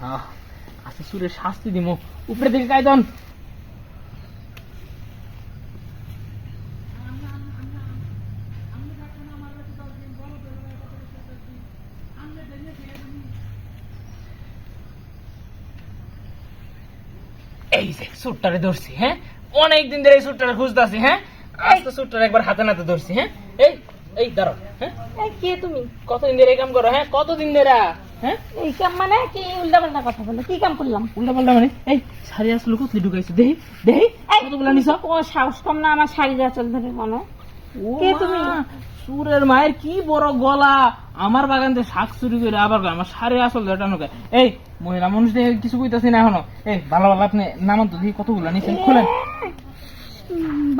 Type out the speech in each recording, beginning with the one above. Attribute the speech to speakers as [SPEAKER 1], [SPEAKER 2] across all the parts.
[SPEAKER 1] আচ্ছা সুরের শাস্তি দিমো। উপরে দিকে কায়দন এই যে সুটটারে ধরছি হ্যাঁ? অনেকদিন ধরে এই সুটটারে খুঁজতেছি হ্যাঁ? আজকে সুটটারে একবার হাতে নাতে ধরছি হ্যাঁ? এই এই দাঁড়াও হ্যাঁ?
[SPEAKER 2] কে তুমি?
[SPEAKER 1] কতদিন ধরে এই কাম করো হ্যাঁ? কতদিন ধরে? হ্যাঁ?
[SPEAKER 2] এই কাম মানে কি? কথা বলো। কি কাম করলাম?
[SPEAKER 1] মানে? এই শাড়ি আসলে কোথায় ঢুকাইছো? দেহি দেহি কতগুলা নিছ?
[SPEAKER 2] ও সাহস কম না আমার শাড়ির আঁচল ধরে কে তুমি?
[SPEAKER 1] সুরের মায়ের কি বড় গলা। আমার বাগান থেকে শাক চুরি করে আবার আমার শাড়ি আসল টানো এই মহিলা মানুষ দেখে কিছু কইতাছি না এখনও। এই ভালো ভালো আপনি নামান তো দেখি কতগুলা নিছেন খুলেন।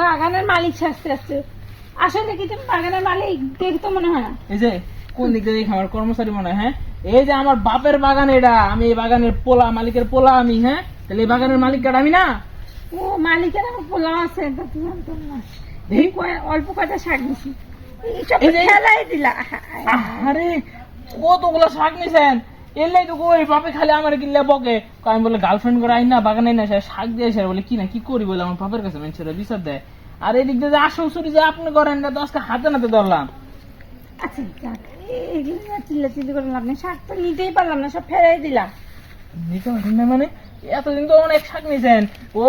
[SPEAKER 2] বাগানের মালিক শাস্তি আসছে আসলে কি তুমি বাগানের মালিক দেখি তো মনে হয় না।
[SPEAKER 1] এই যে কোন দিক দিয়ে দেখি আমার কর্মচারী মনে হয় হ্যাঁ? এই যে আমার বাপের বাগান এটা আমি এই বাগানের পোলা মালিকের পোলা আমি হ্যাঁ? তাহলে এই বাগানের মালিক কাটা আমি না?
[SPEAKER 2] ও মালিকের আমার পোলা আছে তা তো জানতাম না
[SPEAKER 1] দেখি
[SPEAKER 2] অল্প কয়টা শাক
[SPEAKER 1] এই যে-
[SPEAKER 2] খেলাই দিলা
[SPEAKER 1] আরে কতগুলো শাক নিছেন? এলাই তো কই বাপে খালি আমার কিনলে বকে। আমি বলে গার্লফ্রেন্ড করে আইন না বাগানে না শাক দিয়ে এসে বলে কি না কি করি বলে আমার বাপের কাছে মানুষের বিচার দেয়। আর এদিক দিয়ে যে আসল চুরি যে আপনি করেন না তো আজকে হাতে নাতে ধরলাম।
[SPEAKER 2] আচ্ছা যাক এগুলো চিল্লা চিল্লি করলাম আপনি শাক তো নিতেই পারলাম না সব ফেরাই দিলাম।
[SPEAKER 1] নিতে পারেন না মানে? এতদিন তো অনেক শাক নিছেন। ও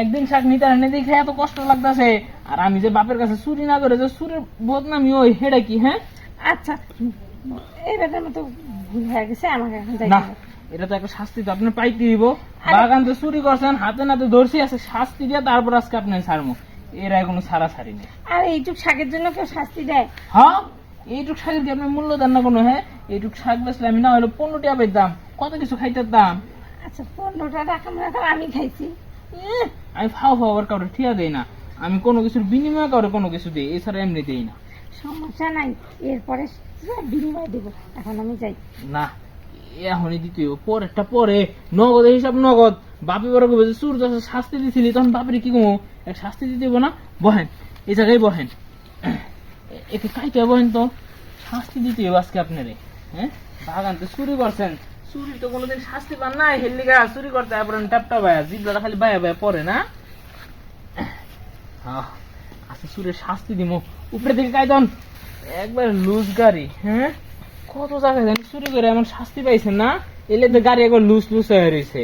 [SPEAKER 1] একদিন শাক নিতে আনে দেখে এত কষ্ট লাগতেছে। আর আমি যে বাপের কাছে চুরি না করে যে চুরির বদনামি ওই হেডা কি হ্যাঁ?
[SPEAKER 2] আচ্ছা এই মতো ভুল হয়ে গেছে আমাকে এখন যাইতে
[SPEAKER 1] না এটা তো একটা শাস্তি তো আপনি পাইতে দিব বাগান তো চুরি করছেন হাতে নাতে ধরছি আছে শাস্তি দিয়ে তারপর আজকে আপনি ছাড়মু। এরা কোনো ছাড়া ছাড়ি নেই।
[SPEAKER 2] আর এইটুক শাকের জন্য কেউ শাস্তি দেয়?
[SPEAKER 1] হ্যাঁ? এইটুক শাকের কি আপনি মূল্য দেন না কোনো হ্যাঁ? এইটুক শাক বেচলে আমি না হলো পনেরো টাকা দাম। কত কিছু খাইতে দাম?
[SPEAKER 2] আচ্ছা পনেরোটা টাকা আমি খাইছি।
[SPEAKER 1] আমি ফাও ফাও আবার কাউরে ঠিয়া দেই না। আমি কোনো কিছুর বিনিময়ে কাউরে কোনো কিছু দিই এছাড়া এমনি দেই না।
[SPEAKER 2] সমস্যা নাই এরপরে বিনিময় দেবো। এখন আমি যাই।
[SPEAKER 1] না এখনই দিতে। পরেরটা পরে। নগদ হিসাব নগদ। বাপি বড় কবে যে চুর দশে শাস্তি দিছিলি তখন বাপের কি কমো? এক শাস্তি দিতে না বহেন। এই জায়গায় বহেন। এ- একে কাইতে বহেন তো, শাস্তি দিতে হইব আজকে আপনারে হ্যাঁ? বাগান তো চুরি করছেন। চুরি তো কোনোদিন শাস্তি পান নাই হেল্লিগা চুরি করতে তারপরে ট্যাপটা বায়া জিবলাটা খালি বায়া বায়া পরে না? আচ্ছা চুরের শাস্তি দিমু। উপরে দিকে কায়দন একবার লুজ গাড়ি হ্যাঁ? কত জায়গায় জানি চুরি করে এমন শাস্তি পাইছেন না? এলে তো গাড়ি একবার লুজ লুজ হয়ে রয়েছে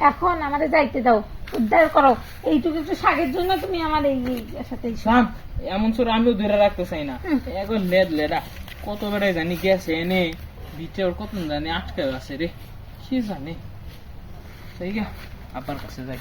[SPEAKER 2] এখন আমাদের যাইতে দাও। উদ্ধার করো। এইটুকু একটু শাকের জন্য তুমি আমার এই সাথে
[SPEAKER 1] এমন সর আমিও ধরে রাখতে চাই না। এখন লেদ লেদা কত বেড়াই জানি গেছে এনে ভিতরে ওর কত জানি আটকে আছে রে কি জানে। তাই গা আব্বার কাছে যাই।